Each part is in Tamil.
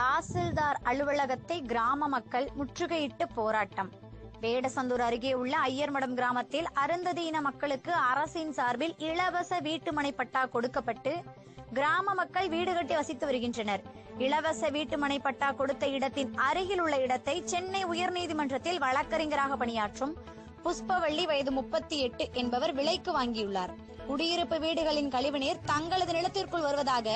தாசில்தார் அலுவலகத்தை கிராம மக்கள் முற்றுகையிட்டு போராட்டம். வேடசந்தூர் அருகே உள்ள ஐயர்மடம் கிராமத்தில் அருந்ததியின மக்களுக்கு அரசின் சார்பில் இலவச வீட்டுமனை பட்டா கொடுக்கப்பட்டு கிராம மக்கள் வீடு கட்டி வசித்து வருகின்றனர். இலவச வீட்டுமனை பட்டா கொடுத்த இடத்தின் அருகில் உள்ள இடத்தை சென்னை உயர்நீதிமன்றத்தில் வழக்கறிஞராக பணியாற்றும் புஷ்பவள்ளி வயது முப்பத்தி எட்டு என்பவர் விலைக்கு வாங்கியுள்ளார். குடியிருப்பு வீடுகளின் கழிவுநீர் தங்களது நிலத்திற்குள் வருவதாக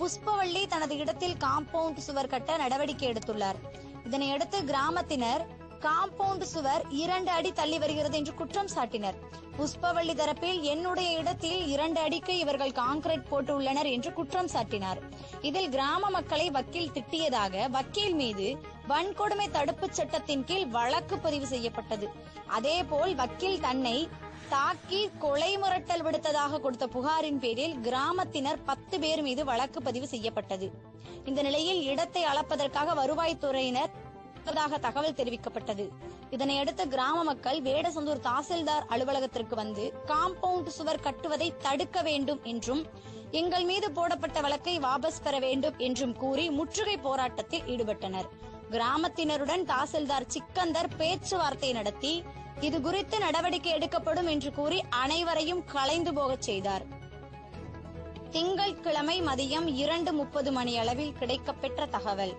புஷ்பவள்ளி தனது இடத்தில் காம்பவுண்ட் சுவர் கட்ட நடவடிக்கை எடுத்துள்ளார். இதனையடுத்து கிராமத்தினர் காம்பவுண்ட் சுவர் இரண்டு அடி தள்ளி வருகிறது என்று குற்றம் சாட்டினர். புஷ்பவள்ளி தரப்பில் என்னுடைய இடத்தில் இரண்டு அடிக்கு இவர்கள் கான்கிரீட் போட்டு உள்ளனர் என்று குற்றம் சாட்டினார். இதில் கிராம மக்களை வக்கீல் திட்டியதாக வக்கீல் மீது வன்கொடுமை தடுப்பு சட்டத்தின் கீழ் வழக்கு பதிவு செய்யப்பட்டது. அதேபோல் வக்கீல் தன்னை தாக்கி கொலை மிரட்டல் விடுத்ததாக கொடுத்த புகாரின் பேரில் கிராமத்தினர் பத்து பேர் மீது வழக்கு பதிவு செய்யப்பட்டது. இந்த நிலையில் இடத்தை அளப்பதற்காக வருவாய்த்துறையினர் இருப்பதாக தகவல் தெரிவிக்கப்பட்டது. இதனையடுத்து கிராம மக்கள் வேடசந்தூர் தாசில்தார் அலுவலகத்திற்கு வந்து காம்பவுண்ட் சுவர் கட்டுவதை தடுக்க வேண்டும் என்றும் எங்கள் மீது போடப்பட்ட வழக்கை வாபஸ் பெற வேண்டும் என்றும் கூறி முற்றுகை போராட்டத்தில் ஈடுபட்டனர். கிராமத்தினருடன் தாசில்தார் சிக்கந்தர் பேச்சுவார்த்தை நடத்தி இது குறித்து நடவடிக்கை எடுக்கப்படும் என்று கூறி அனைவரையும் கலைந்து போகச் செய்தார். திங்கள்கிழமை மதியம் இரண்டு முப்பது மணி அளவில் கிடைக்கப்பெற்ற தகவல்.